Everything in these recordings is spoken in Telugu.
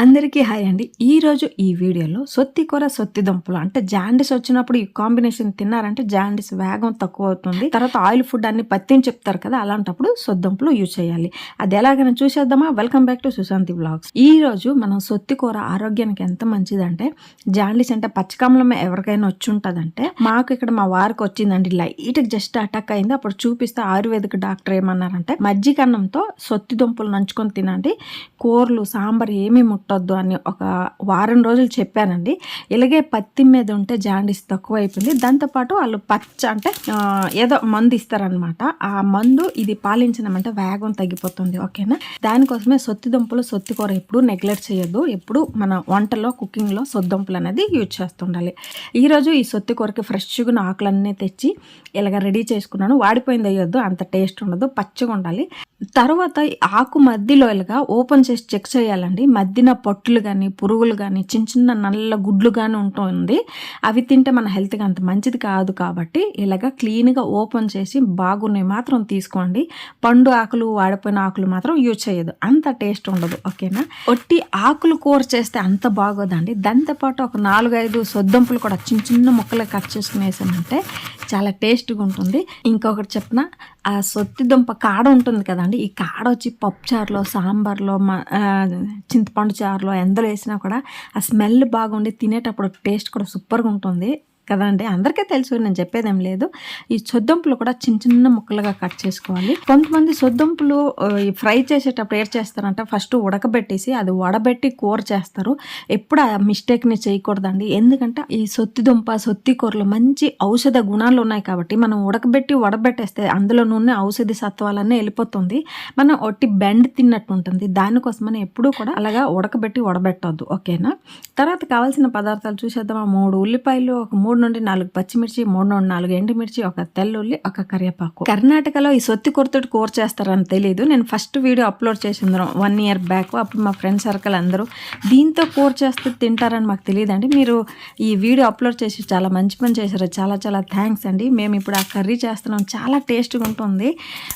అందరికీ హాయ్ అండి. ఈరోజు ఈ వీడియోలో సొత్తి కూర సొత్తి దుంపలు అంటే జాండిస్ వచ్చినప్పుడు ఈ కాంబినేషన్ తిన్నారంటే జాండిస్ వేగం తక్కువ అవుతుంది తర్వాత ఆయిల్ ఫుడ్ అన్ని పత్తిని చెప్తారు కదా అలాంటప్పుడు సొద్దుంపులు యూజ్ చేయాలి. అది ఎలాగైనా చూసేద్దామా? Welcome back to Sushanti vlogs. ఈ రోజు మనం సొత్తి కూర ఆరోగ్యానికి ఎంత మంచిదంటే జాండిస్ అంటే పచ్చకమలం ఎవరికైనా వచ్చి ఉంటుందంటే మాకు ఇక్కడ మా వారికి వచ్చిందండి లైట్ జస్ట్ అటాక్ అయింది. అప్పుడు చూపిస్తే ఆయుర్వేదిక్ డాక్టర్ ఏమన్నారంటే మజ్జిగన్నంతో సొత్తి దుంపలు నంచుకొని తినండి. కూరలు సాంబార్ ఏమీ ముట్టొద్దు అని ఒక వారం రోజులు చెప్పానండి. ఇలాగే పత్తి మీద ఉంటే జాండీస్ తక్కువ అయిపోయింది దాంతోపాటు వాళ్ళు పచ్చ అంటే ఏదో మందు ఇస్తారనమాట ఆ మందు ఇది పాలించినామంటే వేగం తగ్గిపోతుంది ఓకేనా? దానికోసమే సొత్తి దుంపలు సొత్తి కూర ఎప్పుడు నెగ్లెక్ట్ చేయొద్దు. ఎప్పుడు మన వంటలో కుకింగ్లో సొద్దుంపలు అనేది యూజ్ చేస్తుండాలి. ఈరోజు ఈ సొత్తి కూరకి ఫ్రెష్గా ఆకులన్నీ తెచ్చి ఇలాగ రెడీ చేసుకున్నాను. వాడిపోయింది అయ్యొద్దు అంత టేస్ట్ ఉండదు పచ్చిగా ఉండాలి తర్వాత ఆకు మధ్యలో ఇలాగా ఓపెన్ చేసి చెక్ చేయాలండి. మధ్యన పట్టులు కానీ పురుగులు కానీ చిన్న చిన్న నల్ల గుడ్లు కానీ ఉంటుంది అవి తింటే మన హెల్త్కి అంత మంచిది కాదు కాబట్టి ఇలాగ క్లీన్గా ఓపెన్ చేసి బాగున్నాయి మాత్రం తీసుకోండి. పండు ఆకులు వాడిపోయిన ఆకులు మాత్రం యూజ్ చేయదు అంత టేస్ట్ ఉండదు ఓకేనా? ఒట్టి ఆకులు కూర చేస్తే అంత బాగోదండి. దాంతోపాటు ఒక నాలుగైదు సొద్దంపులు కూడా చిన్న చిన్న ముక్కలు కట్ చేసుకుని వేసామంటే చాలా టేస్ట్గా ఉంటుంది. ఇంకొకటి చెప్పిన ఆ సొత్తి దుంప కాడ ఉంటుంది కదండి ఈ కాడ వచ్చి పప్పు చారులో సాంబార్లో చింతపండు చారులో ఎందులో వేసినా కూడా ఆ స్మెల్ బాగుండి తినేటప్పుడు టేస్ట్ కూడా సూపర్గా ఉంటుంది. కదండి అందరికీ తెలుసు నేను చెప్పేదేం లేదు. ఈ సొద్దంపులు కూడా చిన్న చిన్న ముక్కలుగా కట్ చేసుకోవాలి. కొంతమంది సొద్దంపులు ఈ ఫ్రై చేసేటప్పుడు ఏం చేస్తారంటే ఫస్ట్ ఉడకబెట్టేసి అది వడబెట్టి కూర చేస్తారు. ఎప్పుడు ఆ మిస్టేక్ని చేయకూడదండి. ఎందుకంటే ఈ సొత్తి దుంప సొత్తి కూరలు మంచి ఔషధ గుణాలు ఉన్నాయి కాబట్టి మనం ఉడకబెట్టి వడబెట్టేస్తే అందులో నూనె ఔషధి సత్వాలన్నీ వెళ్ళిపోతుంది. మనం ఒట్టి బెండ్ తిన్నట్టు ఉంటుంది. దానికోసమని ఎప్పుడూ కూడా అలాగా ఉడకబెట్టి వడబెట్టొద్దు. ఓకేనా? తర్వాత కావాల్సిన పదార్థాలు చూసేద్దాం. ఆ మూడు ఉల్లిపాయలు ఒక మూడు నుండి నాలుగు పచ్చిమిర్చి మూడు నుండి నాలుగు ఎండుమిర్చి ఒక తెల్లుల్లి ఒక కరివేపాకు. కర్ణాటకలో ఈ సొత్తి కొరతోటి కూర చేస్తారని తెలియదు నేను ఫస్ట్ వీడియో అప్లోడ్ చేసింది వన్ ఇయర్ బ్యాక్ అప్పుడు మా ఫ్రెండ్ సర్కిల్ అందరూ దీంతో కూర చేస్తే తింటారని మాకు తెలియదండి. మీరు ఈ వీడియో అప్లోడ్ చేసి చాలా మంచి పని చేశారు. చాలా చాలా థ్యాంక్స్ అండి. మేము ఇప్పుడు ఆ కర్రీ చేస్తున్నాం. చాలా టేస్ట్గా ఉంటుంది.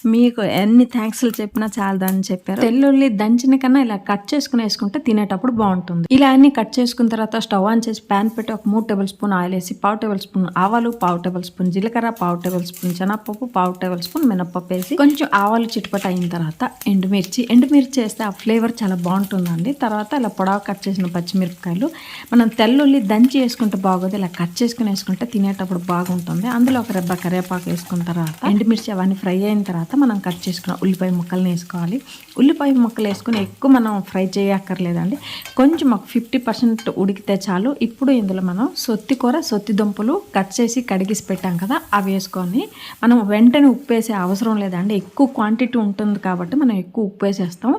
మీకు ఎన్ని థ్యాంక్స్లు చెప్పినా చాలదని చెప్పారు. తెల్లుల్లి దంచిన కన్నా ఇలా కట్ చేసుకుని వేసుకుంటే తినేటప్పుడు బాగుంటుంది. ఇలా అన్ని కట్ చేసుకున్న తర్వాత స్టవ్ ఆన్ చేసి ప్యాన్ పెట్టి ఒక మూడు టేబుల్ స్పూన్ ఆయిల్ వేసి పావు టేబుల్ స్పూన్ ఆవాలు పావు టేబుల్ స్పూన్ జీలకర్ర పావు టేబుల్ స్పూన్ శనగపప్పు పావు టేబుల్ స్పూన్ మినప్పప్పు వేసి కొంచెం ఆవాలు చిటపట అయిన తర్వాత ఎండుమిర్చి. ఎండుమిర్చి వేస్తే ఆ ఫ్లేవర్ చాలా బాగుంటుందండి. తర్వాత ఇలా పొడవ కట్ చేసిన పచ్చిమిరపకాయలు. మనం తెల్లుల్లి దంచి వేసుకుంటే బాగోదు. ఇలా కట్ చేసుకుని వేసుకుంటే తినేటప్పుడు బాగుంటుంది. అందులో ఒక రెబ్బ కరివేపాకు వేసుకున్న తర్వాత ఎండుమిర్చి అవన్నీ ఫ్రై అయిన తర్వాత మనం కట్ చేసుకున్న ఉల్లిపాయ ముక్కల్ని వేసుకోవాలి. ఉల్లిపాయ ముక్కలు వేసుకుని ఎక్కువ మనం ఫ్రై చేయక్కర్లేదండి. కొంచెం ఒక ఫిఫ్టీ పర్సెంట్ ఉడికితే చాలు. ఇప్పుడు ఇందులో మనం సొత్తి కూర సొత్తి దుంపలు కట్ చేసి కడిగిసి పెట్టాం కదా అవి వేసుకొని మనం వెంటనే ఉప్పు వేసే అవసరం లేదండి. ఎక్కువ క్వాంటిటీ ఉంటుంది కాబట్టి మనం ఎక్కువ ఉప్పు వేసేస్తాం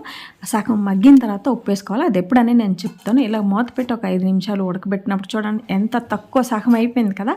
సగం మగ్గిన తర్వాత ఉప్పు వేసుకోవాలి అది ఎప్పుడని నేను చెప్తాను. ఇలా మూత పెట్టి ఒక ఐదు నిమిషాలు ఉడకబెట్టినప్పుడు చూడండి ఎంత తక్కువ సగం అయిపోయింది కదా.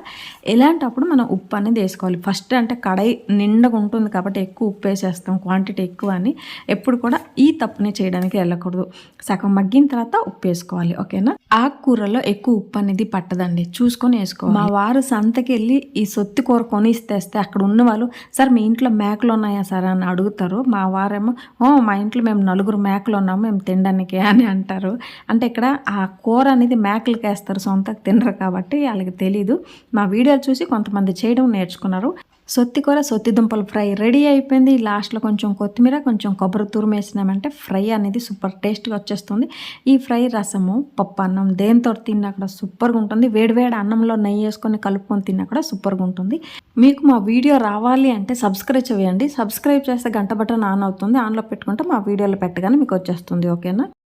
ఇలాంటప్పుడు మనం ఉప్పు అనేది వేసుకోవాలి. ఫస్ట్ అంటే కడాయి నిండగా ఉంటుంది కాబట్టి ఎక్కువ ఉప్పు వేసేస్తాం క్వాంటిటీ ఎక్కువ అని. ఎప్పుడు కూడా ఈ తప్పుని చేయడానికి వెళ్ళకూడదు. సగం మగ్గిన తర్వాత ఉప్పు వేసుకోవాలి ఓకేనా? ఆకుకూరలో ఎక్కువ ఉప్పు అనేది పట్టదండి. చూసుకొని వేసుకోవాలి. మా వారు సంతకి వెళ్ళి ఈ సొత్తి కూర కొని ఇస్తేస్తే అక్కడ ఉన్న వాళ్ళు సార్ మీ ఇంట్లో మేకలు ఉన్నాయా సార్? అని అడుగుతారు. మా వారేమో ఓ మా ఇంట్లో మేము నలుగురు మేకలు ఉన్నాము మేము తినడానికి అని అంటారు. అంటే ఇక్కడ ఆ కూర అనేది మేకలకి వేస్తారు సొంతకు తినరు కాబట్టి వాళ్ళకి తెలీదు. మా వీడియోలు చూసి కొంతమంది చేయడం నేర్చుకున్నారు. సొత్తి కూర సొత్తి దుంపల ఫ్రై రెడీ అయిపోయింది. లాస్ట్లో కొంచెం కొత్తిమీర కొంచెం కొబ్బరి తురుమేసినామంటే ఫ్రై అనేది సూపర్ టేస్ట్గా వచ్చేస్తుంది. ఈ ఫ్రై రసము పప్పు అన్నం దేంతో తిన్నా కూడా సూపర్గా ఉంటుంది. వేడివేడి అన్నంలో నెయ్యి వేసుకొని కలుపుకొని తిన్నా కూడా సూపర్గా ఉంటుంది. మీకు మా వీడియో రావాలి అంటే సబ్స్క్రైబ్ చేయండి. సబ్స్క్రైబ్ చేస్తే గంట బటన్ ఆన్ అవుతుంది. ఆన్లో పెట్టుకుంటే మా వీడియోలో పెట్టగానే మీకు వచ్చేస్తుంది. ఓకేనా?